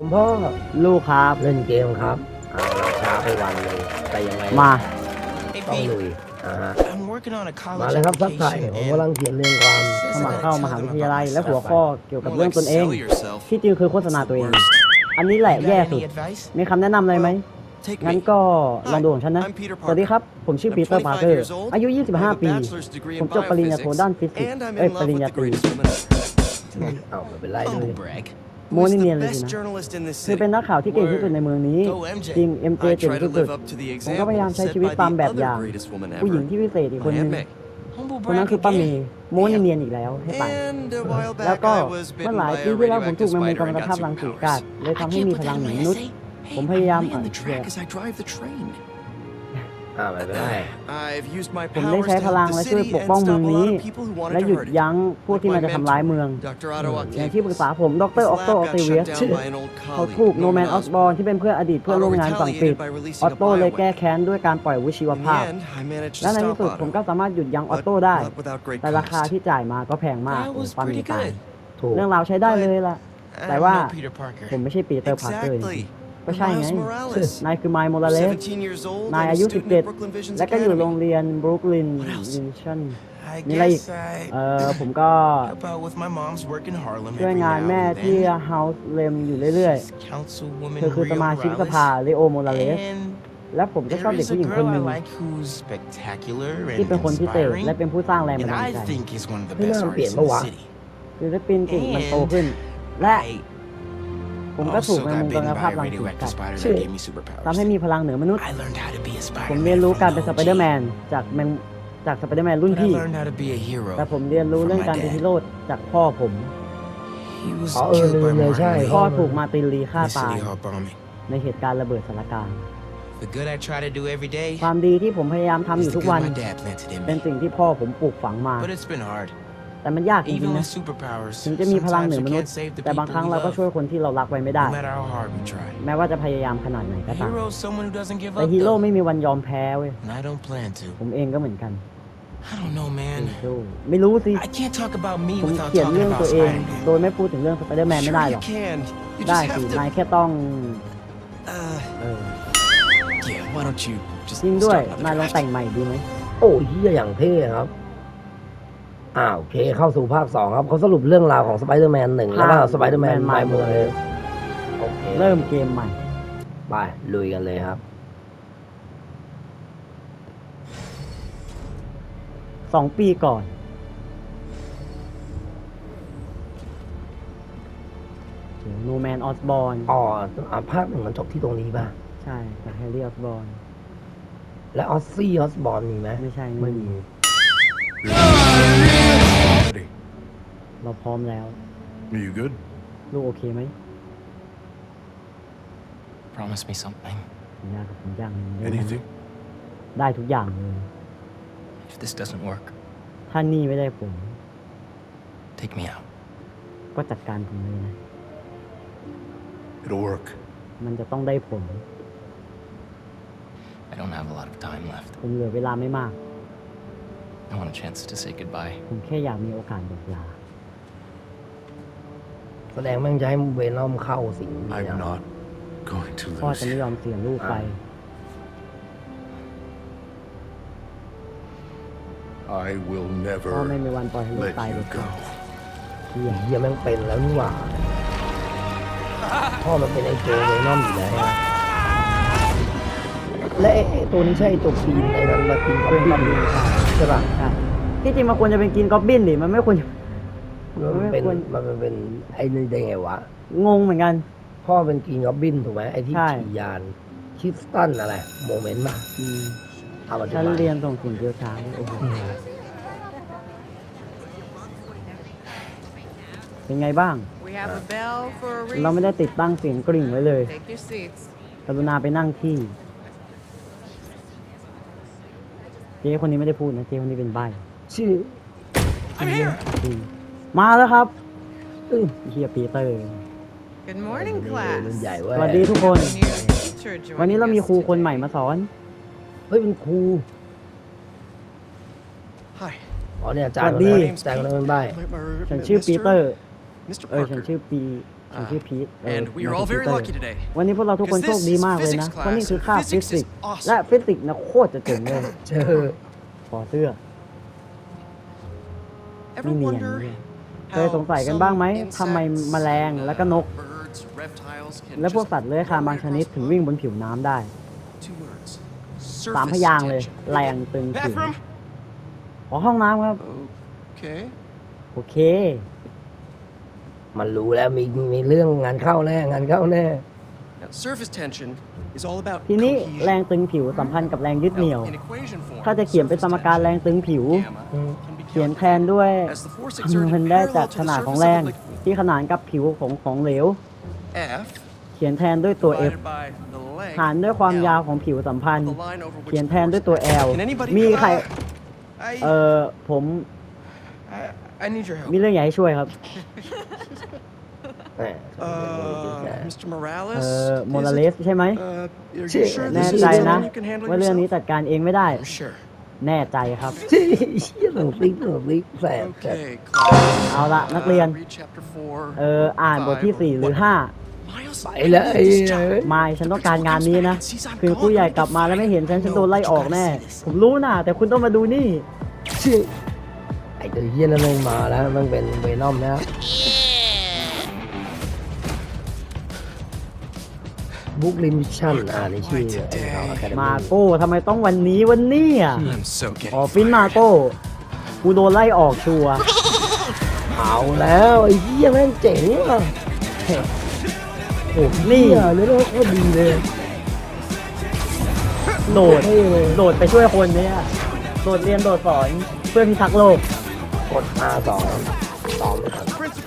คุณพ่อลูกครับ เล่นเกมครับอ่าช้าไปวันหนึงแต่ยังไงมา Hey ต้อง Pete, ลุยอ่าฮะ I'm working on a มา college เลยครับทักทาย application ผม and กำลังเขียนเรื่องความ สมัครเข้ามหาวิทยาลัยและหัวข้อเกี่ยวกับเรื่องตนเองที่จริงคือโฆษณาตัวเอง อันนี้แหละ You แย่ got สุด any advice? มีคำแนะนำอะไรไหม Take งั้น me. ก็ลองดูของฉันนะ I'm Peter สวัสดีครับ ผมชื่อ I'm ปีเตอร์25พาร์เกอร์ years old. อายุ I have a 25 ปี bachelor's degree in ผมจบปริญญาโท biophysics, ด้านฟิสิกส์ and I'm เอ้ย in ป love ริญ with ญา the ตรี greatest woman on earth. เอ้าไม่เป็นไรเล Humble ย brag. โม Who's นี่ the เนียนเลย best สินะ journalist in this คือเป็น city? นักข่าวที่เก่งที่สุดในเมืองนี้ Go MJ จริง MJ I เจ๋ง try สุ to ด live up to the ๆผมก็พยายาม example ใช้ set ชีวิต by ตาม the แบบ other อย่าง greatest woman ผู้หญิง ever, ที่พิเศษอีกคน my นึง Aunt May. Humble คนนั้น brag คือป้าเม again. ย์โมนี่เนียนอีกแล้วให้ไป And a while แล้ว back ก็ I was เมื่อ bitten หลาย by ปี a ที่แล้วผมถูก radioactive แมงมุม spider กำ and จัด got ภาพรังสีกัด superpowers. เลย I ทำให้ can't มี put พ that ลัง in เหนื my อมนุษย์ essay. ผมพยายาม I lay on the เอ่ track อ อ่าไม่เป็นไร I've used my ผมได้ powers ใช้ to พลัง help และ the ช่วย city ปกป้อง and เมือง stop a นี้ lot of people who และ wanted หยุ to ด hurt it. ยั้งพวกที่มันจะทำร้ายเมือง Dr. Otto อย่างที่ปรึกษา Octavius. ผม ดร His ออกโต lab ออ got เตเวีย shut down by an old เขา colleague, ถูกโนแม Norman นออสบอ Osborn. ร์ที่เป็นเพื่อนอดีตเพื่อนร่วมงานสั่งปิด by อ releasing อ a โต้เลยแก้ bioweapon. แค้นด้วยการปล่อยอาวุธชีว In ภาพ the end, I managed และ to ในที่ stop สุดผมก็ Otto, สามารถหยุดยั้งออ but โต้ได้ not without great แต่ราคา cost. ที่จ่ายมาก็แพงมาก That โอ้ was ปามี pretty ตาย good. ถูกเรื่องราวใช้ได้เลยล่ะ I'm แต่ว่า no Peter Parker. ผมไม่ใช่ปีเตอร์พาร์เกอร์ Exactly. ก็ใช่ไง Miles Morales. นายคือไมล์โมราเลส17 years old นาย and a อายุ student at 17 Brooklyn Visions และก็อยู่โรง Academy. เรียนบรุกลิน What else? ดิชั่น I มีอะไรอีก guess I เออผมก็ help out with my mom's work in Harlem ช่วย every งาน now แม่ and ที่ then. เฮาส์เลมอยู่เรื่อย She's Councilwoman ๆเธอคือส Rio มาชิกส Morales. ภาเลโอโมราเลส And และผมก็ชอบ there เด็ก is ผู้ a หญิงคน girl ห I นึ่ง like who's spectacular ที่ and เป็นคนพิเศษและ inspiring เป็นผู้สร้างแรงบัน and ดาล I ใจ think is one of the เฮ้ย best เริ่มเปลี่ยน artists in ปะ the วะ city. ศิลปินเก่งมันโตขึ้น และ I ผมก็ถูก also แมง got มุม bitten กำจัด by ภาพ a รังสีกั radioactive ด spider Shit. that gave me ทำให้ superpowers. มีพลังเหนือมนุษย์ I learned how to be a ผม Spider-Man เรียนรู้ from การ the เป็นส OG. ไปเดอร์แมนจากแมงจากสไปเดอร์แมนรุ่น But I พี่ learned how to be a hero. แต่ผมเรียนรู้เรื่องการเป็นฮีโร่จากพ่อผม He was อ๋อเออ killed by ลืมเลย Martin ใช่ Lee พ่อถูกมาร์ตินลี in ฆ่า the ตาย City Hall bombing. ในเหตุการณ์ระเบิดสารกลาร The good I try to do every day ความดีที่ผมพยายามทำอ is ยู่ the ทุก good วัน my dad planted in เป็น me. สิ่งที่พ่อผมปลูกฝังมา But it's been hard. แต่มันยากจริง Even ๆ with นะ superpowers, ถึงจะมีพลังเหนื sometimes อ we มนุษ can't ย์ save the แต่บาง people ครั้ง we เราก็ love, ช่วยคนที่เรารักไว้ไม่ได้ no matter how hard we try. แม้ว่าจะพยายามขนาดไหนก็ A ตาม hero is someone who doesn't give แต่ up, ฮีโร่ though. ไม่มีวันยอมแพ้เว้ย And I don't plan to. ผมเองก็เหมือนกัน I don't know, man. ไม่รู้สิ I can't talk about me ผม without เขียน talking เรื่อง about ตัวเอง Spider-Man. โดยไม่พูดถึงเรื่องสไปเดอร์แมนไม่ได้ Sure หร you อก can. You ได้ just สิ have นาย to. แค่ต้อง Uh, เออ Yeah, why don't you just จริงด้วย start another นายลอง draft? แต่งใหม่ดีไหม โอ้ยเฮียอย่างเท่ครับ อ้าวโอเคเข้าสู่ภาคสองครับเขาสรุปเรื่องราวของสไปเดอร์แมนหนึ่งแล้วก็สไปเดอร์แมนไมล์โมเลยโอเคเริ่มเกมใหม่ ไปลุยกันเลยครับ สองปีก่อน โนแมนออสบอร์นอ๋ออะภาคหนึ่งมันจบที่ตรงนี้ป่ะ ใช่จากแฮร์รี่ออสบอร์นและออสซี่ออสบอร์นมีไหมไม่ใช่ไม่มี Ready. เราพร้อมแล้ว Are you good? ลูกโอเคไหม Promise me something. สัญญากับผมอย่างหนึงได้ไหม Anything? ได้ทุกอย่างเลย If this doesn't work, ถ้านี่ไม่ได้ผม take me out. ก็จัดการผมเลยนะ It'll work. มันจะต้องได้ผล I don't have a lot of time left. ผมเหลือเวลาไม่มาก I want a chance to say goodbye. ผมแค่อยากมีโอกาสบอกลา แสดงแม่งจะให้เวนอมเข้าสิง I'm not going to พ่อ lose จะไม่ you. ยอมเสียลูกไป I will พ่อไม่ never มีวันปล่อยให้ลูก let ตายเล you ยครับ go. เฮียเฮียแม่งเป็นแล้วนี่หว่าพ่อมันเป็นไอ้โจเวนอมอยู่แล้วนะและไอ้ไอ้ตัวนี้ใช่ไอ้ตัวปีนไอ้นั้นมาปีนก็เป็นปีกอบบินนค่ะใช่ป่ะใช่ที่จริงมันควรจะเป็นกินกอบบินดิมันไม่ควรจะ มันเป็นไม่ควร มันเป็นไอ้นี่ได้ไงวะ งงเหมือนกัน พ่อเป็นกินก็บินถูกไหมไอ้ที่ใช่ ขี่ยานคิสตันอะไร โมเมนต์ป่ะอืมเอามาฉันเรียนส่งสิ่งเดียวช้าโอ้โหเป็นไงบ้าง We have a bell for a เราไม่ reason. ได้ติดตั้งเสียงกริ่งไว้เลย Take your seats. กรุณาไปนั่งที่เจ๊คนนี้ไม่ได้พูดนะเจ๊คนนี้เป็นใบชื่อ I'm here. จริง มาแล้วครับเอ้ยเฮียปีเตอร์ Good morning, รุ่น class. ใหญ่เว้ยสวัสดีทุกคน A new teacher วันนี้ joining เรามี us ครูคนใหม่ today. มาสอน เฮ้ยเป็นครู hi. อ๋อเนี่ยอาจารย์สวัสดีอาจารย์คนนั้นเป็นใบ My, my, ฉันชื่อปีเตอร์ Mr. เออฉัน Parker. ชื่อปีฉันชื่อพีทเออ And we are นาย all ชื่อ very ปีเตอร์ lucky today. วันนี้พวกเราทุกคน Because โชค this ดี is มากเลยนะ physics เพราะนี่ class, คือ and คาบฟิ physics สิ is กส์ awesome. และฟิสิกส์นะโคตรจะเจ๋งเลยเจอขอเสื้อ Ever นี่เนียน wonder เนี่ย how เคยสงสัยกันบ้างไหม some ทำไม insects แมลง and, และก็นก birds, reptiles can และพวก just สัตว์เลื้อยคลานบางชนิดถึงวิ่งบนผิวน้ำได้ Two words. สามพ Surface ยางค์เลย tension. แรงตึงผิว Bathroom? ขอห้องน้ำครับ Okay. โอเค มันรู้แล้วมีมีเรื่องงานเข้าแน่งานเข้าแน่ Now, surface tension is all about ทีนี้ cohesion. แรงตึงผิวสัมพันธ์กับแรงยึดเหนี่ยว Now, in equation form, ถ้าจะเขียนเป็นสมการแรงตึงผิว gamma อืม can be เขียนแท calculated นด้วย as the force คำนวณ exerted ได้ parallel จาก to ข the นาดของ surface แรง of a liquid. ที่ขนานกับผิวของของเหลว F เขียนแทนด้วยตัว F divided by the length หารด้วยความ L ยาวของผิวสัมพันธ์ the line over which เขียน the แทน force ด้วยตัว L Can anybody มี help? ใคร I, เออผม I, I need your help. มีเรื่องอยากให้ช่วยครับแหม่ Uh, Mr. Morales? เออ is โมนาเล it? สใช่ไหม Uh, are Shit, you sure แน่ this is ใจ something นะ you can handle ว่าเรื่องนี้ yourself? จัดการเองไม่ได้ Sure. แน่ใจครับ เชี่ยหนังฟิกหนังฟิกแสบแสบ Okay, class. เอาละนักเรียน Uh, read chapter four, เอออ่านบทที่ 4 หรือ Miles, ไปแล้ว I ไอ้ need this เอ้ job. ย5ไม่ฉันต้องการงานนี้นะคือผู้ใหญ่กลับมาแล้วไม่เห็นฉันฉันโดนไล่ออกแน่ ผมรู้นะแต่คุณต้องมาดูนี่ชื่อไอ้ตัวเฮียนั่นแม่งมาแล้วมันเป็นเวนอมแล้ว บุ๊กลินวิชั่นอ่าในชื่อไอ้เขาอะคาเดมามี่โก้ทำไมต้องวันนี้วันนี้อะ I'm so getting อ๋อฟินมาโก้กูโดนไล่ออกชัวร์เอาแล้วไอ้เฮียแม่งเจ๋งอะโอ้โหนี่อะเรื่องโคตรดีเลยโดดเท่เลยโดดไปช่วยคนเนี่ยโดดเรียนโดดสอนเพื่อพิทักษ์โลกกด R สองต่อไม่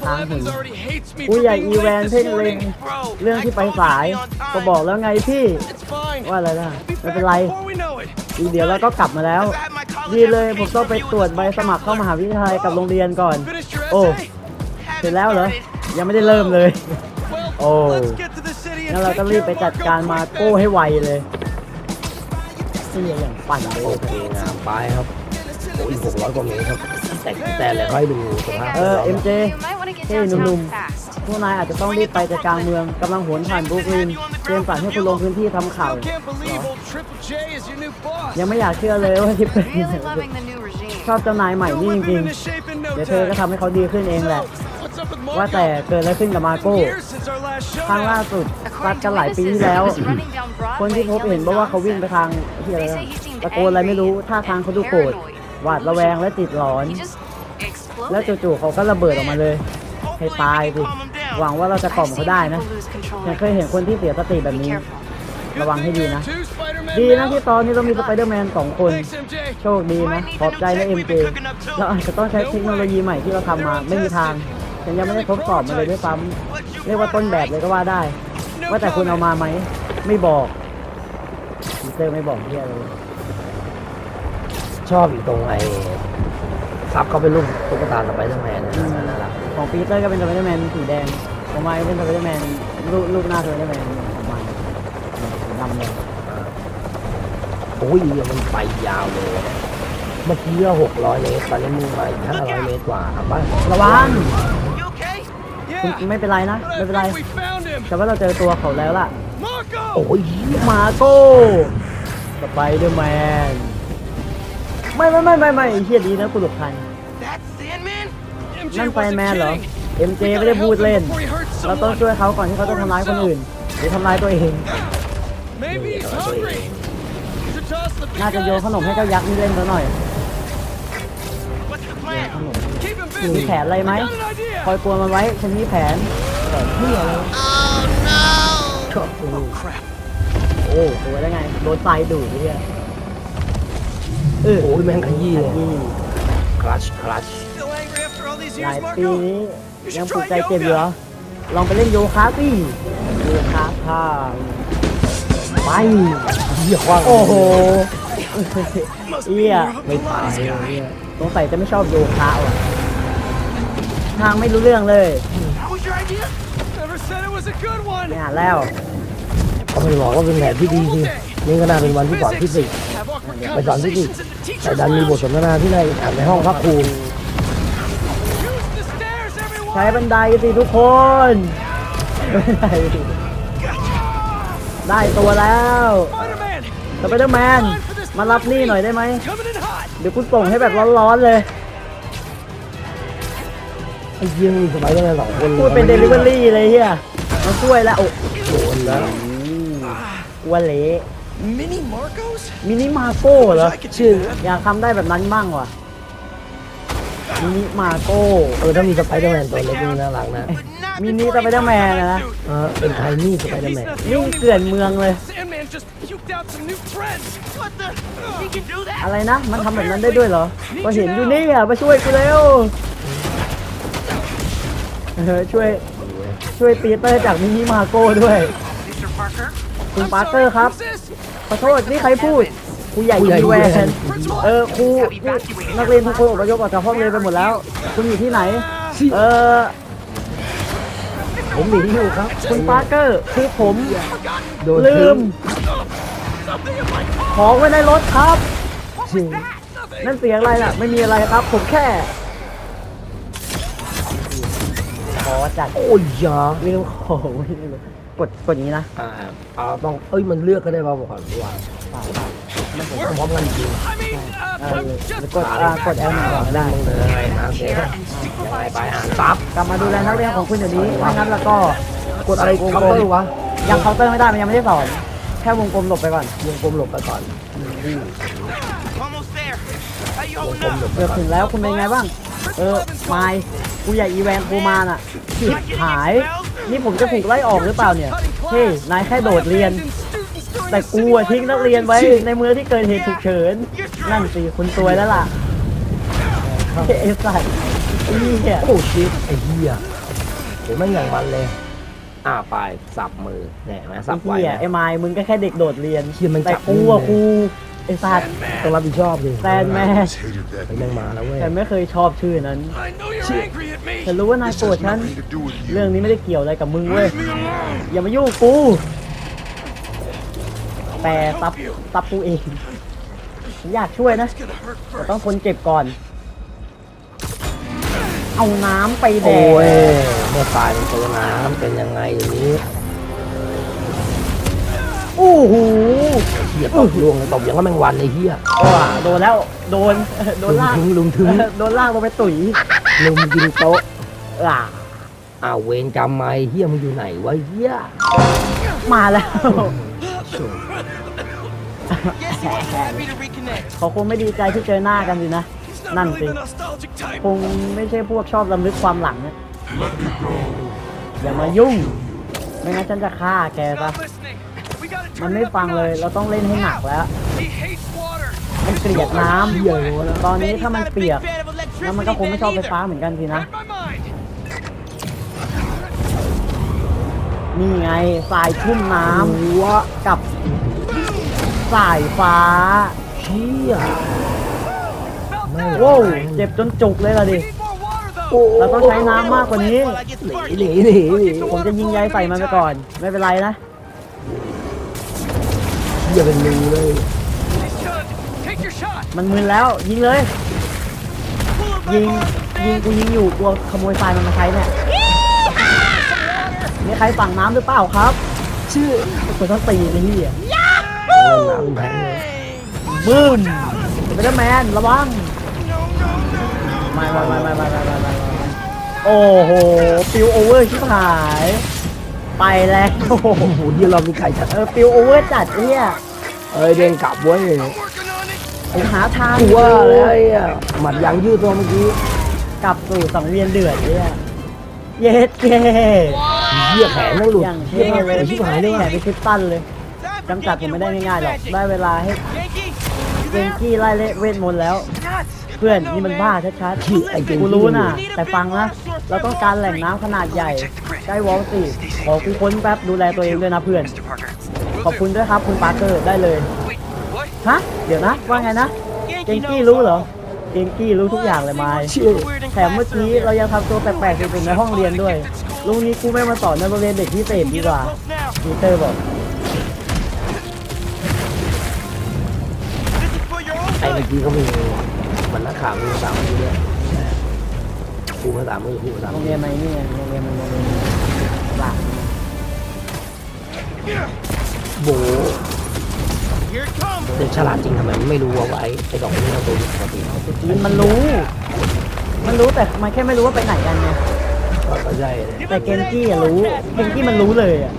ทัน Principal Time Evans him. already hates me ผู้ for ใหญ่ being อีแวน late เพ่ง this เล็ง morning. Bro, เรื่องที่ไปสาย ก็บอกแล้วไงพี่ It's fine. ว่าอะไรนะ Be ไม่ back เป็นไร before we know it. อีกเดี๋ยวเราก็กลับมาแล้ว I've had my college ดีเลยผม application ต้องไป review ตรวจ in ใบสมัครเข้ามหาวิทยาลัยกับโรงเรียนก่อน Finished your โอ้ essay? เสร็จแล้วเหรอยังไม่ได้เริ่มเลย Well, Oh. let's get to the city and งั้นเรา take ก็รีบ care ไป of จัด Marco การมาโก้ Cortez. ให้ไวเลยนี่อย่างปั่นเลยโอเคงามไปครับโอ้ยหกร้อยกว่าเมตรครับแต่แต่เลยค่อยดูสภาพเออแล้วเอ็มเจ You might want to get Hey, downtown Nunum. fast. พวกนายอาจจะต้องรีบไปจัดกลางเมืองกำลังโหนผ่านบรุกลินเตรียมสั่งให้คุณลงพื้นที่ทำข่าว Still can't believe old Triple J is your new boss. ยังไม่อยากเชื่อเลยว่าทิปเป็น Really loving the new regime. ชอบเจ้านายใหม่ You'll นี่จ whip him ริง into shape in no ๆเดี๋ยวเธอก็ time. ทำให้เขาดีขึ้นเองแหละ What's up with ว่าแต่ Marco? เกิดอะไรขึ้นกับมาโก้ Years since our last ครั้งล่า showdown. สุดซัด According กัน to หลายปี witnesses, ที่แล้ว he was running down คนที่ Broadway พบเห็น yelling บอกว่าเขาวิ่งไป nonsense. ทางที่อะไร They นะ say he seemed ตะโกนอะไรไม่รู้ท่าทางเขาดูโกรธ paranoid. หวาดระแวงและติดหลอน He just exploded. แล้วจู่ๆเขาก็ระเบิดออกมาเลย ให้ตายสิหวังว่าเราจะกล่อม I've เขา seen ได้นะ people lose control ฉัน like เคยเห็นคนที่เสียสติแบบ Be นี้ careful. ระวังให้ดีนะ Two Spider-Man ดีนะ now? ที่ตอนนี้เรามีสไปเดอร์แมนสองคน Thanks, MJ. โชคดีนะ ขอบใจนะเอ็มเจเราอาจจะต้องใช้เทคโนโลยีใหม่ที่เราทำมาไม่มีทางฉันยังไม่ได้ทดสอบมันเลยด้วยซ้ำเรียกว่าต้นแบบเลยก็ว่าได้ No ว่าแต่คุณเอา comment. มาไหม ไม่บอกพีเตอร์ไม่บอกเฮียเลยชอบอยู่ตรงไอ้ซับเขาเป็นรูปตุ๊กตาสไปเดอร์แมนนะน่ารัก ของปีเตอร์ก็เป็นสไปเดอร์แมนสีแดงของไมค์ก็เป็นสไปเดอร์แมนลูกลูกหน้าสไปเดอร์แมนของมันสีดำเลยโอ้ยมันไปยาวเลย เมื่อกี้ก็หกร้อยเมตรตอนนี้มึงมาอีกห้าร้อยเมตรกว่าครับบ้านระวัง You okay? คุณ Yeah. ไม่เป็นไรนะ But ไม่ I เป็นไร think we found him. แต่ว่าเราเจอตัวเขาแล้วล่ะ Marco! โอ้ยเหี้ยมาโก้สไปเดอร์แมน ไม่ไม่ไม่ไม่ไม่ไอ้เฮียดีนะกูหลบทัน That's Sandman? MJ นั่นไฟ wasn't แมนเหรอ kidding. MJ ไม่ได้พูดเล่น Before he hurts เราต้อง someone. ช่วยเขาก่อนที่เขาจะทำร้ายคนอื่น หรือทำร้ายตัวเอง Maybe he's hungry. You should toss the big น่าจะโยน guys. ขนมให้เจ้ายักษ์นี่เล่นซะหน่อย What's the plan? Keep him มี busy. แผนอะไรไหม Got an idea. คอยกวนมันไว้ ฉันมีแผนแผนเที่ยอะไรชอบดู Crap. โอ้ตัวได้ไง โดนไฟดูดไอ้เฮียเออโอ้ยแม่งขยี้เลยนี่คลัชคลัช หลาย years, ปี Marco? นี้ยังปลุกใจเจ็บอยู่เหรอ ลองไปเล่นโยคะสิโยคะค่ะไปเหี้ยคว้างโอ้โห Must เอี้ be ย more of a ไม่ตาย Pilates เลย guy. เนี่ยสงสัยจะไม่ชอบโยคะว่ะ ทางไม่รู้เรื่องเลย That was your idea? Never said it was a good one. ไม่อ่านแล้วเขาไม่ได้บอกว่าเป็นแผนที่ดีสินี่ก็น่าเป็นวันที่สอนฟิสิกส์ Have awkward ไปสอนฟิสิกส์ conversations in the แต่ teacher's ดันมีบท lounge. สนทนาที่ในอ่านในห้องพักครู ช้บันไดสิทุกคน Come ได้ตัวแล้ว Spider-Man! สไปเดอร์แมนมารับนี่หน่อยได้ไหม Coming in hot! เดี๋ยวกูส่งให้แบบร้อนๆเลยไอ้เยี่ยมีสไปเดอร์แมนสองคนพูดเป็นเดลิเวอรี่เลยเฮียมาช่วยแล้วโอ้โดนแล้วกวนเละ Mini Marcos? มินิมาโก้เหรอ I could ชื่อ do that. อยากทำได้แบบนั้นบ้างว่ะ มินิมาโก้เออถ้ามีสไปเดอร์แมนตัวเล็กนี่น่ารักนะมินิสไปเดอร์แมนนะ เออเป็นไทนี่สไปเดอร์แมนวิ่เกลื่อนเมืองเลย อะไรนะ มันทำแบบนั้นได้ด้วยเหรอก็เห็นอยู่นี่อะมาช่วยกูเร็วเออช่วย ช่วยปีเตอร์จากมินิมาโก้ด้วย คุณปาร์เกอร์ครับ ขอโทษ นี่ใครพูด ครูใหญ่ครูใหญ่อีแวน Principal? เออครูนี่นักเรียนทุกคนอพยพออกจากห้องเรียนไปหมดแล้ว คุณอยู่ที่ไหน เออผมหนีอยู่ครับ คุณปาร์เกอร์คือผมโดนลืทิ้มง Something in my car! ของไว้ในรถครับจริงนั่นเสียงอะไรล่ะ ไม่มีอะไรครับ ผมแค่ขอจัดโอ้ยยาลืมของไว้ในรถกดกดอย่างนี้นะอ่าเอาต้องเอ้ยมันเลือกก็ได้ป่าวบอกก่อนว่า เปล่ามันผมพร้อมกันจริงแล้วกดอ่ากดแอลหนึ่งก่อนก็ได้เลยนะเสียยังไปอ่านซับกลับมาดูแลนักเรียนของคุณเดี๋ยวนี้ไม่งั้นแล้วก็กดอะไรวงเคากลน์มเตอร์วะยังเคาน์เตอร์ไม่ได้มันยังไม่ได้สอนแค่วงกลมหลบไปก่อนวงกลมหลบไปก่อน Almost there. How you วง holding กลมหล up? บไปเกือบก่อถึงแล้วคุณเป็นไงบ้าง เออไมล์กูอยากอีแวนกูมาน่ะชิบหาย นี่ผมจะถูกไล่ออกหรือเปล่าเนี่ย เฮ้ย นายแค่โดดเรียน แต่กูอะทิ้งนักเรียนไว้ในเมืองที่เกิดเหตุฉุกเฉิน นั่นสิคุณซวยแล้วล่ะเฮ้ยไอ้สัตว์ไอ้เหี้ยโอ้ชิตไอ้เหี้ยโหแม่งอย่างมันเลยอ่าไปสับมือเนี่ยเห็นไหมสัไอ้บไว้เหี้ยนะ ไอ้ไมล์มึงก็แค่เด็กโดดเรียนเหี้ยมันแต่จับกูอะมือกูไอ้สัตว์ ต้องรับผิดชอบดิแซนแมน always hated that ไอ้แม่งมาแล้วเว้ยฉันไม่เคยชอบชื่อนั้น I know you're angry at me! ฉันรู้ว่านาย This โกรธ has ฉัน nothing to do with you. เรื่องนี้ไม่ได้เกี่ยวอะไรกับมึงเว้ย Leave me alone! อย่ามายุ่งกับกู แต่ตับตับกูเองฉันอยากช่วยนะ It's gonna hurt แต่ first. ต้องคนเจ็บก่อน เอาน้ำไปแดโอ้กยเมื่อตายเป็นตัวน้ำเป็นยังไงอย่างนี้โอ้โหเหี้ยตบลวงเลยตบอย่างว่าแมงวันไอ้เหี้ยว้าโดนแล้วโดนโดนลากลุมถึงลุมถึงโดนลากลงไปตุ๋ยลุมยิงโต๊ะอ่าอ้าวเวรกรรมไหมเหี้ยมึงอยู่ไหนวะเหี้ยมาแล้ว Guess he wasn't happy to reconnect. เขาคงไม่ดีใจที่เจอหน้ากันสินะ He's not None really thing. the nostalgic type. คงไม่ใช่พวกชอบลำลึกความหลังนะอย่ามายุ่ง ไม่งั้นฉันจะฆ่าแก He's ซะ not listening. We gotta มัน turn ไม่ it up ฟัง a เลย notch. เราต้องเล่นให้หนักแล้ว He hates water. มันเกลียดน้ำเหี้ยเลยวะตอนนี้ Bet ถ้า he's มัน not a เปีย big ก fan of แล้วมันก็คงไม่ชอบไฟ electricity ฟ้า then เหมือนกันสินะ นี่ไงสายชุ่มน้ำหัวกับสายฟ้าเชี่ย Felt ไม่ that. โว้วเจ็บจนจุกเลยล่ะดิ We need more water though. โอ้เราต้องใช้น้ำมากกว่านี้ While I get หนี sparky. หนีหนีหนีผมจะยิงใยใส่มันไปก่อน ไม่เป็นไรนะ เหี้ยเป็นรูเลย He's done. Take your shot. มันมึนแล้วยิงเลยยิง ยิงกูยิงอยู่กลัวขโมยทรายมันมาใช้เนี่ย มีใครฝั่งน้ำหรือเปล่าครับ ชื่อคนต้องตีเลยพี่น้ำแพงบึ้นเป็นแมนระวังไม่ไม่ไม่ไม่ไม่ไม่โอ้โหฟิลโอเวอร์ชิบหาย ไปแล้วโอ้โหเดี๋ยวเรามีไข่จัดเออปิลโอเวอร์จัดเนี่ยเอ้ยเดินกลับเว้ยผมหาทางว่าอะไรอะหมัดยังยืดตัวเมื่อกี้ กลับสู่สังเวียนเดือดเนี่ยเย็ดเก้ หี้ยแขนนั่งหลุดอย่างเหี้เท่ยเลยชิบหายเลยแขว่ะนเป็นคริสตันเลย Time for กำจัดผม Yankee ไม่ได้ to work ง่ายๆหรอก his ได้ magic. เวลาให้ Yankee, เจนกี้ไล่เละเวทมนต์แล้ว เพื่อนนี่มันบ้าชัดที่ไอ้เจนๆกูที่รู้นะแต่ฟังนะเราต้องการแหล่งน้ำขนาดใหญ่ใกล้วอลสิขอกูค้นแป๊บดูแลตัวเองด้วยนะเพื่อน ขอบคุณด้วยครับคุณปาร์เกอร์ได้เลย Wait, what? ฮะเดี๋ยวนะว่าไงนะเจน Yankee กี้ knows รู้เหรอ all. เจนกี้รู้ทุกอย่างเลยไมายเชี่ย Weird in แถมเมื่อ class กี้ earlier. เรายังทำตัวแปลกๆสุดๆในห้องเรียนด้วย ลุงนี้กูไม่มาสอนในโรงเรียนเด็กพิเศษดี Get กว่า up close now. ปีเตอร์บอก This is for your own ไอ้ good. เมื่อกี้เขามีมันนักข่าวมีภาษามือด้วยครูภาษามือครูภาษาโรมืงอเรียนไหนนี่ไงโรงเรียนมันโรงเรียนหลักโบ Here it comes. เด็กฉลาดจริงทำไมไม่รู้ว่าไว้ไอ้สองคนนี้ทำตัวปกติจีนมันรู้ มันรู้แต่มันแค่ไม่รู้ว่าไปไหนกันไง ก็ใช่เลยแต่เกนจี้อะรู้ เกนจี้มันรู้เลยอะ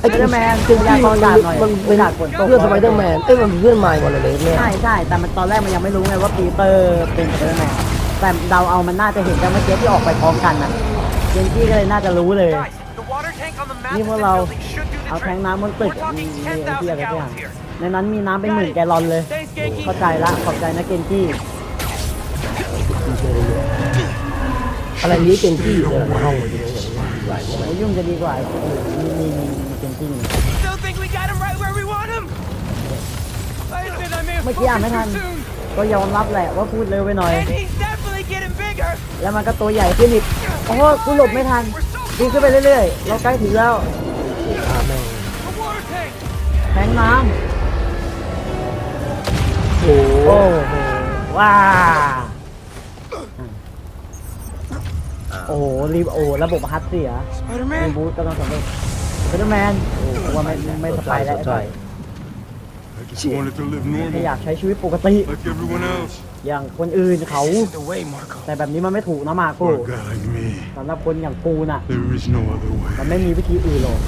ไอ้สไปเดอร์แมนคือพยากรณ์อากาศหน่อยมันเป็นอากาศฝนตก เพื่อนสไปเดอร์แมนเอ้ยมันเป็นเพื่อนไมล์วอลเลนเนี่ยใช่ใช่แต่มันตอนแรกมันยังไม่รู้ไงว่าปีเตอร์เป็นสไปเดอร์แมนแต่เดาเอามันน่าจะเห็นกันเมื่อกี้ที่ออกไปพร้อมกันน่ะเกนจี้ก็เลยน่าจะรู้เลย Guys, the water tank on the map นี่ of พวก this เรา building should do the เอาแทง trick. น้ำบนตึก We're มี talking มีที่อะไร10,000สักอย่าง gallons here. ในนั้นมีน้ำเป็นหมื่นแกลลอนเลย Thanks, Genki. เข้าใจละขอบใจนะเกนจี้ อะไรนี้เป็นที่เลยในห้องมันจะเป็นอย่างนี้หลายใช่ไหมไม่ยุ่งจะดีกว่ามีมีมีมีเกนจี้ Still think we got him right where we want him? I admit I may have เมื่อกี้อ่านไม่ focused ทัน too soon. ก็ยอมรับแหละว่าพูดเร็วไปหน่อย And he's definitely getting bigger. แล้วมันก็ตัวใหญ่ขึ้นอีกโอ้โหกูหลบไม่ทันดีขึ้นไปเรื่อยๆ เราใกล้ถึงแล้วฆ่าแม่ง The water tank. แทงน้โอ้ำโหโอ้โหว้า โอ้โหรีบโอ้ระบบฮัทเสียรี Spider-Man. บูทกำลังสำเร็จสไปเดอร์แมนโอ้ว่าไม่ไม่สบายแล้วไอ้ใช่ต่อย I just wanted to live ไม่อยา normal กใช้ชีวิตปกติ like everyone else. อย่างคนอื่นเขา The way, Marco. แต่แบบนี้มันไม่ถูกนะมาโก้ For a guy like me, สำหรับคนอย่างกูน่ะ there is no other way. มันไม่มีวิธีอื่นหรอก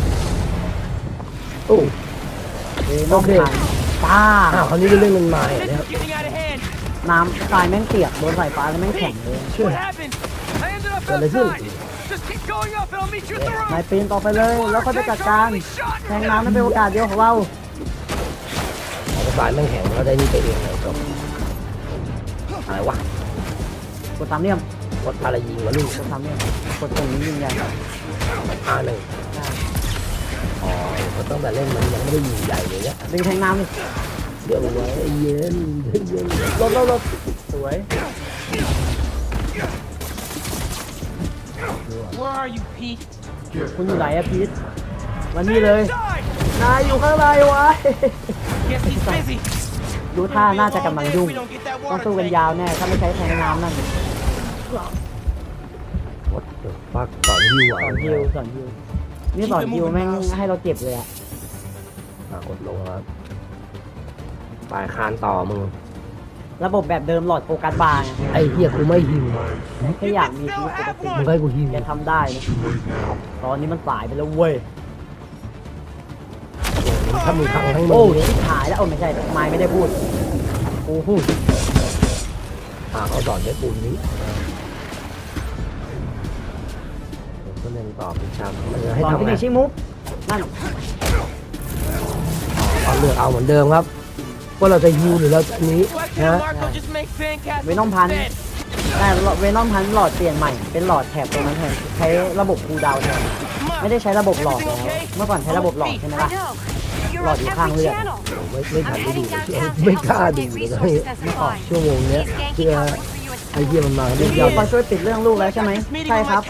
โอ้เอ้ยน้องโอเคผ่านป้าอ้าวคราวนี้เรื่องมันมา This เนี่ย is getting out of hand. น้ำทรายแม่งเปียกโดนสายฟ้าแล้วแม่งแข็งเลย Sure. What happened? I ended up Well, they do. outside. Just keep going up and I'll meet you at the นาย roof. ปีนต่อไปเลย แล้วค่อยไปจัดการแทงน้ำนั่นเป็นโอกาสเดียวของเราสายแม่งแข็งแล้วได้นี่ไปเองเลยจบอะไรวะกดสามเหลี่ยมกดอะไรยิงวะลูกกดสามเหลี่ยมกดตรงนี้ยิงใหญ่อาหนึ่งอ๋อก็ตั้งแต่เล่นมันยังไม่ได้ยิงใหญ่เลยเนี่ยดึงแทงน้ำดิเดี๋ยวไว้เย็นเย็นลดลดลดสวย Where are you, Pete? คุณอยู่ไหนอะพีทวันนี้เลย นายอยู่ข้างในวะ Guess he's busy. ดูท่าน่าจะกำลังยุ่ง We don't get that ต้อง water สู้กัน tank. ยาวแน่ ถ้าไม่ใช้แทงน้ำนั่นวัดฟักสอนฮิวสอะอนฮิวสอนฮิวนี่สอนฮิวแม่งให้เราเจ็บเลยอะอะกดลงครับปลายคานต่อมึง ระบบแบบเดิมหลอดโฟกัสบาร์ไงไอ้เหี้ยกูไม่ฮิวแค่อยากมีชีวิตปกติมึงให้กูฮิวแกทำได้นะตอนนี้มันสายไปแล้วเว้ยถ้ามึงพังทั้งมืโอ้อเนี่ยชิบหายแล้วโอ้ไม่ใช่ไม้ไม่ได้พูดกูพูดอ่าเขาสอนใช้ปูนนี้ผมก็เล่นต่อเป็นชามมันจะให้ตอนทำที่ไงมีชิมุกนั่นเอาเลือกเอาเหมือนเดิมครับ ว่าเราจะฮิวหรือเราจะอันนี้ Why can't นะ Marco just make sandcastles เวนอมพัน instead? แต่เวนอมพันหลอดเปลี่ยนใหม่เป็นหลอดแถบตรงนั้นแทนใช้ระบบคูลดาวน์แทนไม่ได้ใช้ระบบหลอดแล้วเมื่อก่อนใช้ระบบหลอดใช่ไหมล่ะ You're Lord, on you can't every hear. channel. ไม่ไม่ทัน I'm ได้ดู heading เลย downtown to ไม่ help กล้าดู coordinate เลย resources as ไม่ออก supplies. ชั่วโมงเนี้ย These เพื่อ Yankee covering for you at ไอ้เหี้ยมันมาเรียกพี่ยาวมาช่วยปิดเรื่องลูกแล้วใช่ไหมใช่ครับ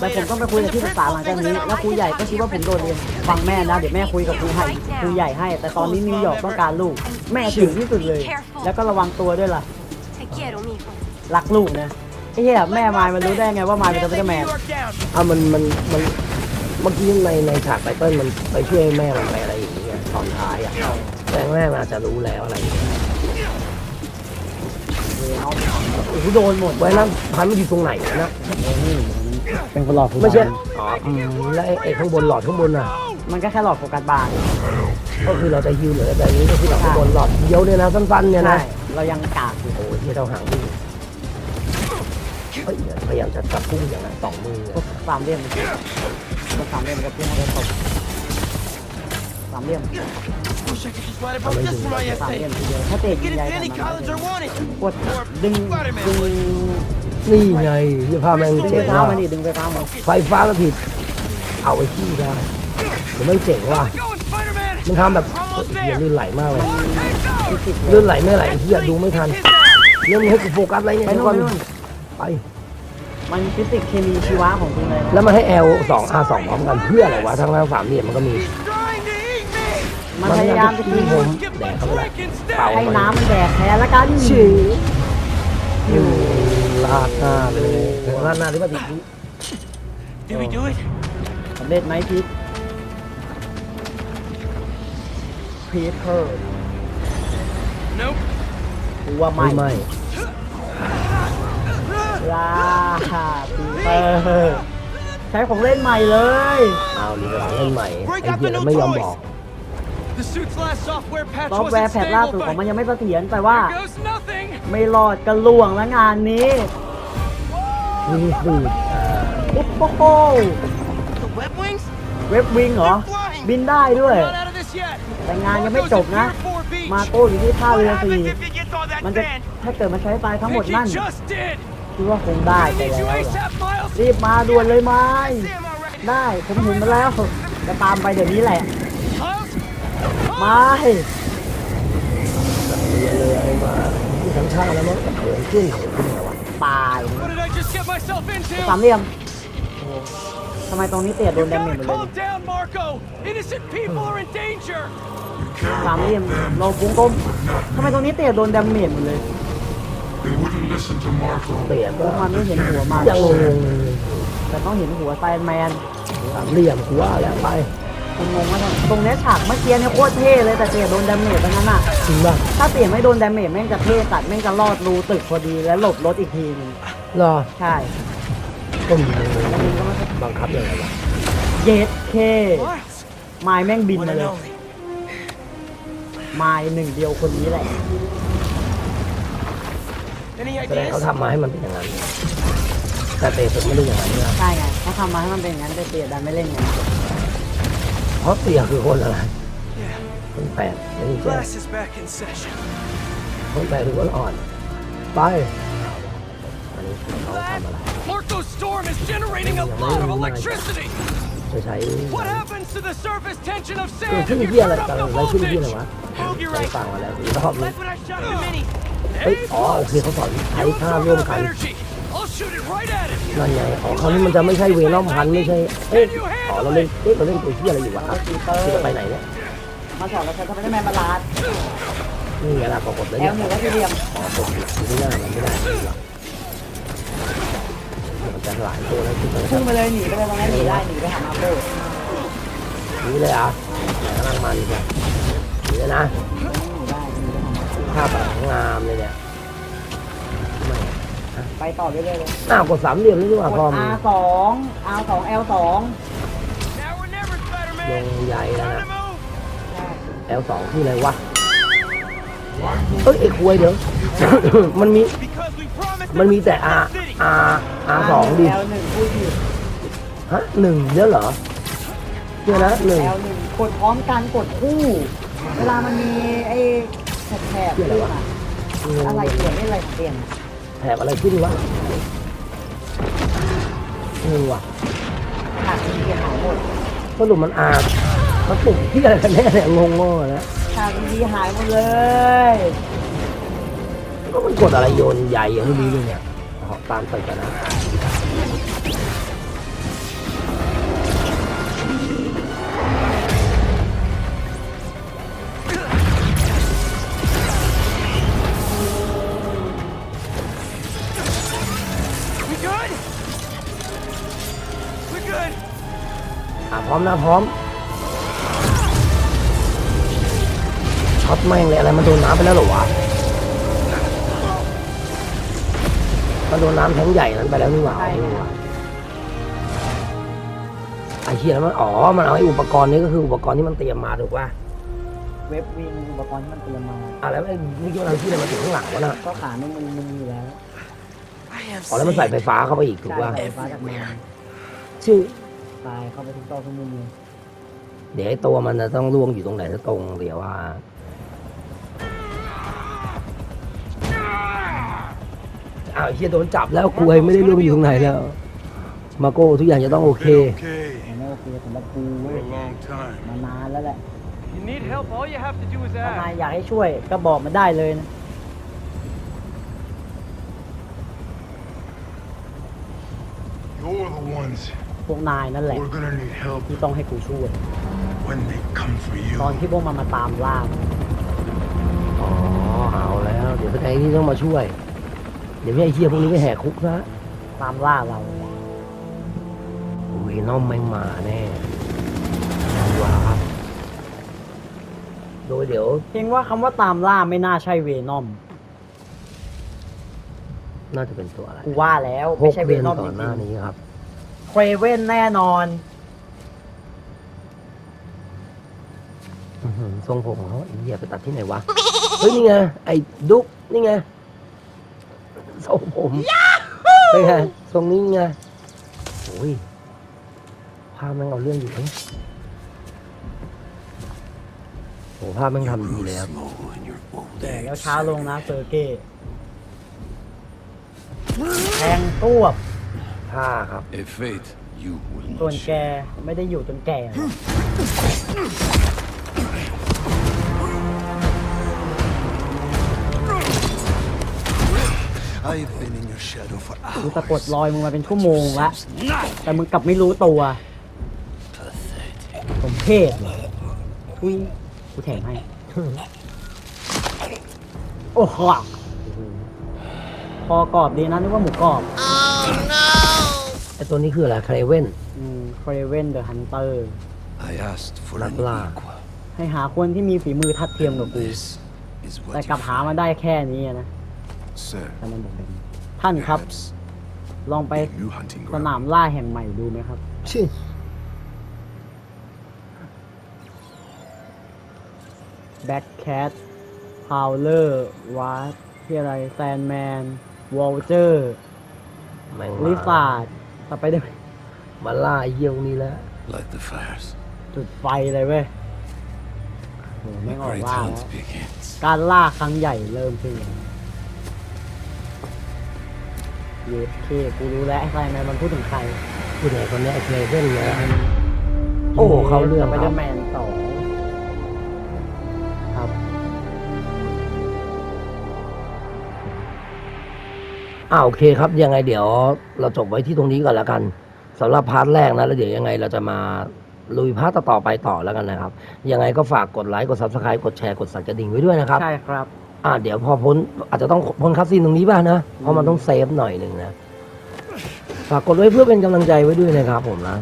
แต่ผมต้องไปคุยกับที่ปรึกษาหลังจากนี้ แล้วครูใหญ่ก็คิดว่าผมโดนเรียนฟังแม่นะเดี๋ยวแม่คุยกับครูใหญ่ครูใหญ่ให้ แต่ตอนนี้นิวยอร์กต้องการลูก แม่ถึงที่สุดเลย แล้วก็ระวังตัวด้วยล่ะ Te quiero, mijo. รักลูกนะไอ้เหี้ยแม่มายมันรู้ได้ไงว่ามายเป็น Can't สไปเดอ lay ร์แม New น York down. อะมันมันมันเมื่อกี้ในในฉากไตเติ้ลมันไปช่วยแม่มันไปอะไรอย่างเงี้ยตอนท้ายอะแต่แม่มันอาจจะรู้แล้วอะไรอย่างเงี้ย โอ้โหโดนหมดไว้นั้นพันมันอยู่ตรงไหนนะเป็นคนหลอดไม่ใช่อ๋ออืมแล้วไอ้ไอ้ข้างบนหลอดข้างบนน่ะ มันก็แค่หลอดโฟกัสบาร์ก็คือเราจะฮิวเหลือแต่อันนี้ก็คือหลอดข้างบนหลอดเดียวเนี่ยนะสั้นๆเนี่ยใช่นะเรายังกากอยู่โอ้ยที่เราหางวิ่งเฮ้ยพยายามจะจับพุ่งอย่างนั้นสองมือกดสามเหลี่ยมกดสามเหลี่ยมกับเพื่อนเขาจะตบสามเหลี่ยม Wish I could just write about this for my สามเหลี่ย essay. มทีเดียวถ้าเตะยิ Get งใหญ่ into ขนา any ดนั้น college I wanted. กดดึงดึงนี่ไงที่พาแม่งดึงเจ๋ไฟงฟ้าว่ะมาดิดึงไฟฟ้ามาไฟฟ้าก็ผิด เอาไอ้ขี้ได้ผมไม่เจ๋งว่ะ Going, Spider-Man. มันทำแบบเฮียลื่นไหลมากเลย Hey, go. ฟิสิกส์ลื่นไหลไม่ไหลเฮียดูไม่ทัน His ass. เรื่องให้กูโฟกัสอะไรเนี่ยไปทุกนู่นไปนู่นไป มันฟิสิกส์เคมีชีวะของจริงเลยนะแล้วมันให้ L 2 R 2พร้อมกันเพื่ออะไรวะทั้งทั้งสามเหลี่ยมมันก็มี He's trying. มันพยายามจะกินผม Get แด my กเข้าไปละ drink instead. เป่าให้มันน้ำมันแดกแพ้ละกันชื่ออยู่ลาดหน้าเลยลาดหน้าที่ว่าติด Did we do it? สำเร็จไหมพีทพีเตอร์ Nope. กูว่าไม่ไม่ไม่ลาพีเตอร์ใช้ของเล่นใหม่เลย เอาลีกหลังเล่นใหม่ไอ้เหี้ยแล้วไม่ยอมบอก ซอฟต์แวร์ wasn't แพทล่าสุด stable, ของมัน but ยังไม่เสถียรแต่ว่า there goes nothing. ไม่รอดกันล่วงแล้วงานนี้วิงสูดอ่าโอ้โห The web wings? เว็บวิงเหรอ บินได้ด้วย Not out of this yet. แต่งานยังไม่จบนะ Pier 4 Beach. มาโก้อยู่ที่ท่าเรือสี่ you get all that มันจะถ้าเกิดมันใช้ไฟทั้งหมด Think นั่น he just did. คิดว่าคงได้ไป Need แล้ you ว ASAP, Miles. รีบมาด่วนเลยไหม Sam already. ได้ผมเห็นมาแล้วจะตามไปเดี๋ยวนี้แหละ Miles? ไม่เรือเลยไอ้มาที่ทั้งชาติแล้วมั้งเขินขึ้นเขินขึ้นไงวะตาย What did I just get myself สาม into? เหลี่ยมโอ้โหทำไมตรงนี้เตียโดน You แดมเมจ gotta หมดเลย calm down, Marco. Innocent people are in danger. สามเหลี่ยมโลวงกลมทำไมตรงนี้เตียโดนแดมเมจหมดเลย They wouldn't listen to Marco. เตียก็มันไม่เห็นหัวมันยังงงแต่ต้องเห็นหัวไซแมนๆสามเหลี่ยมกูว่าแล้วไป ผมงงว่าตรงเนี้ยฉากเมื่อกี้เนี่ยโคตรเท่เลยแต่เตียโดนแดมเมจตรงนั้นอะ จริงป่ะถ้าเตียไม่โดนแดมเมจแม่งจะเท่ตัดแม่งจะลอดรูตึกพอดีแล้วหลบรถอีกทีหนึงรอใช่ต้มบังคับยังไงวะเย็ดเค Miles. ไม้แม่งบิน One มา and เลย only. ไม้หนึ่งเดียวคนนี้แหละ Any แสดง ideas? เขาทำมาให้มันเป็นอย่างนั้นแต่เตะผมไม่ได้อย่างนั้นเนี่ยใช่ไงเขาทำมาให้มันเป็นอย่างนั้นแต่เตียดันไม่เล่นไง เพราะเตียคือคนอะไรคนแปดไม่ใช่ Class is back in session. คนแปดคือคนอ่อน ไปอันนี้เขาทำอะไร Marco's storm is generating a lot of electricity. จะใช้ What happens to the surface tension of คือ sand ขึ้น if you ที่อะไร turn กัน up the แล้วขึ้นที่อะไร voltage? วะใช้ฟังมาแล้วอีกรอบนึง That's what I shot the mini. เฮ้ยอ๋อโอเคเขาสอนใช้ You ท่า absorb ร่วม enough กัน นั่นไงอ๋อคราวนี้มันจะไม่ใช่เวนอมพันไม่ใช่เอ๊ะอ๋อเราเล่นเอ๊ะเราเล่นตัวที่อะไรอยู่วะอะที่เราไปไหนเนี่ยมาสอนเราใช้ทำไมได้แมนมาลาดนี่ไงล่ะกดเลยแอเนี่ยลหนึ่งก็สี่เหลี่ยมอ๋อกดอยู่ที่หน้ามันไม่ได้หรอกมันจะหลายตัวแล้วที่มันพุ่งไปเลยหนีไปเลยตรงนั้นหนีได้หนีไปหามาโก้นี่เลยอะกำลังมันเนี่ยนี่เลยนะ หนีได้หนีไปหามาโก้ภาพแบบงามเลยเนี่ยไม่ ไปต่อเรื่อยๆเลยอ้าวกดสามเหลี่ยมนี่ดีกว่ากพอดม R สอง R สอง L สอง Now or never, ล Spider-Man. งใหญ่แล้ว Time นะ to move. L สองคืออะไรวะ เอ้ยไอ้ควยเดี๋ยว มันมี Because we promised มันมีแต่ R R R สองดิ L หนึ่งพูดผิด ฮะหนึ่งเดี๋ยวเหรอเดี๋ยวนะหนึ่ง L หนึ่งกดพร้อมกันกดคู่ เวลามันมีไอ้แถบๆขึ้นอะอะไรเปลี่ยนไม่อะไรเปลี่ยนแถบอะไรขึ้นวะงงว่ะฉากมันเปลี่ยนหายหมดสรุปมันอามันปุ่มที่อะไรกันแน่เนี่ยงงงๆแล้วฉากดีหายหมดเลยก็มันกดอะไรโยนใหญ่อย่างนี้เลยเนี่ยออกตามตึกกันนะ good? We good. อะพร้อมนะพร้อมช็อตแม่งเลยอะไรมันโดนน้ำไปแล้วเหรอวะมันโดนน้ำแทงใหญ่นั้นไปแล้วนี่หว่านี่หว่าไอ้เหี้ยแล้วมันอ๋อมันเอาไอ้อุปกรณ์นี้ก็คืออุปกรณ์ที่มันเตรียมมาถูกป่ะเว็บวิงอุปกรณ์ที่มันเตรียมมาอะแล้วไอ้นี่ก็เอาที่อะไรมาถึงข้างหลังวะน่ะก็ขาไม่มึนมึนอยู่แล้ว I have อ๋อแล้วมันใส่ไฟฟ้าเข้าไปอีกถูกใช่ป่ะไฟฟ้าจากมันชื่อตายเข้าไปทุกต่อทุกมุมเลยเดี๋ยวไอ้ตัวมันจะต้องล่วงอยู่ตรงไหนจะตรงเดี๋ยวว่า อ้าวไอ้เฮียโดนจับแล้วกูเองไม่ได้ล่วงอยู่ตรงไหนแล้ว มาโก้ทุกอย่างจะต้องโอเค Been okay แต่ไม่โอเคสำหรับกูเว้ for ย a long time. มานานแล้วแหละ You need help. All you have to do is ถ้านาย ask. อยากให้ช่วยก็บอกมาได้เลยนะ You're the ones พวกนายนั่นแห who ละ are gonna need help ที่ต้องให้กูช่วย when they come for you. ตอนที่พวกมันมาตามล่าอ๋อเอาแล้ว เดี๋ยวแสดงที่ต้องมาช่วย เดี๋ยวไม่ไอ้เฮียพวกนี้ไปแหกคุกซะตามล่าเราเวนอมแม่งมาแน่ว้าบโดยเดี๋ยว เพียงว่าคำว่าตามล่าไม่น่าใช่เวนอม น่าจะเป็นตัวอะไรกูว่าแล้วหไม่กใช่เวเดือนนอมก่จอนหริน้างนี้ครับๆเครเว่นแน่นอน อื้อหือทรงผมของเขาไอ้เหี้ยไปตัดที่ไหนวะเฮ้ยนี่ไงไอ้ดุ๊กนี่ไงทรงผมเป็นไงทรงนี้ไงโอ้ยภาพแม่งเอาเรื่องอยู่เลยโอ้ภาพแม่งทำดีเลยครับ แต่แล้วช้าลงนะเซอร์เก้ แทงตวบท่าครับ A fate you will ส่วนแกไม่ได้อยู่จนแก่หรอก I've been in your shadow for กูสะกดรอยมึงมาเป็นชั่วโมงละ แต่มึงกลับไม่รู้ตัวสมเพศเหรอทุยกูแถมให้ โอ้โห พอกรอบดีนะนึกว่าหมูกรอบไอ้ตัวนี้คืออะไรคาเว่นอืมเครเว่นเดอะฮันเตอร์ I asked for an equal. ให้หาคนที่มีฝีมือทัดเทียมกับกู This is แต่ what กลับหามาได้แค่นี้นะ Sir, แต่มันบอกเป็นท่านครับ perhaps ลองไป a new hunting ส ground. นามล่าแห่งใหม่ดูไหมครับ ชื่อแบ็คแคทพาวเลอร์วาร์ที่อะไรแซนแมน วอลเจอร์แม่งลิมาฟาร์ดสไปเดอร์มาล่าไอ้เยี่ยวนี่แล้ว Light the fires. จุดไฟเลยเว้ยโห The ไม่งออก great ล่า hunt แล้ว begins. การล่าครั้งใหญ่เริ่มขึ้นแล้วเยเคกูรู้แล้วไอ้ใครแมนมันพูดถึงใครผู้ใหญ่คนนี้ไอ้เคเว่นเลยโอ้โหเขาเรื่องสไปคเดรัอบ ร์แมนสอ อ่าโอเคครับ ยังไงเดี๋ยวเราจบไว้ที่ตรงนี้ก่อนแล้วกันสำหรับพาร์ทแรกนะแล้วเดี๋ยวยังไงเราจะมาลุยพาร์ทต่อๆไปต่อแล้วกันนะครับ ยังไงก็ฝากกดไลค์กด subscribe กดแชร์กดสั่นกระดิ่งไว้ด้วยนะครับ ใช่ครับ อ่าเดี๋ยวพอพ้นอาจจะต้องพ้นคัสซีนตรงนี้บ้างนะเพราะมันต้องเซฟหน่อยหนึ่งนะฝากกดไว้เพื่อเป็นกำลังใจไว้ด้วยนะครับ ผมนะ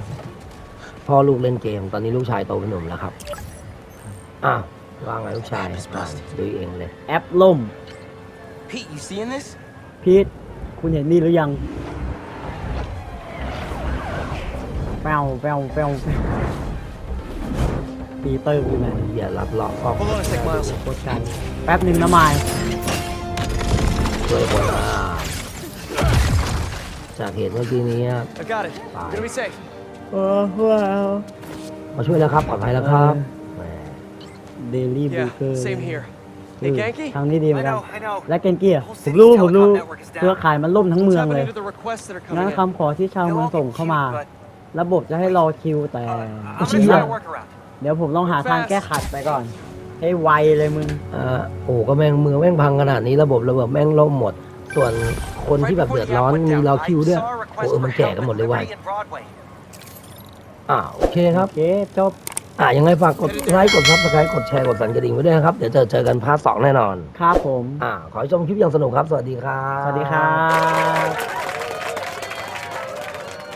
พ่อลูกเล่นเกม ตอนนี้ลูกชายโตเป็นหนุ่มแล้วครับอ้าวว่าไงลูกชายอะดูเองเลยแอปล่ม Pete, you seeing this? พีท คุณเห็นนี่หรือยังแปวแปวแปวปีเตอร์อยู่ไหนอย่ารับหลอกฟอก Hold on a sec, Miles. โคตรไกลแป๊บหนึ่งนะมายช่วยคนอ่าจากเหตุเมื่อกี้นี้ I got it. Bye. Gonna be safe. โอ้ว้าวมาช่วยแล้วครับปลอดภัยแล้วครับแหมเดลี่บู Yeah, เกอร์ same here. Hey, Genki? ทางนี้ดีเหมือน I กัน know, I know. และเกนเกียร์ Whole ผม city's รู้ผมรู้ telecom network is down. เครือข่ายมันล่มทั้งเมือง What's เลย happening to the requests that are งั้น coming in? คำขอที่ชาว They'll เมือง all ส่ง get เข้ามา queued, but ระบบจะให้รอคิวแต่ I'm เชี่ gonna ย try to work around. เดี๋ยวผมลองหาทางแก้ขัดไปก่อน ให้ไวเลยมึงอ่าโอ้ก็แม่งเมืองแม่งพังขนาดนี้ระบบระเบิดแม่งล่มหมด ส่วนคนที่แบบเดือดร้อนมีรอคิวด้วยโอ้เออมันแก่กันหมดเลยว่ะ Broadway. อ่าโอเคครับโอเคจบ อ่ายังไงฝากกดไลค์กดซับสไครต์กดแชร์กดสั่นกระดิ่งไว้ด้วยนะครับ เดี๋ยวเจอเจอกันพาร์ทสองแน่นอน ครับผม อ่า ขอให้ชมคลิปอย่างสนุกครับ สวัสดีครับ สวัสดีครับ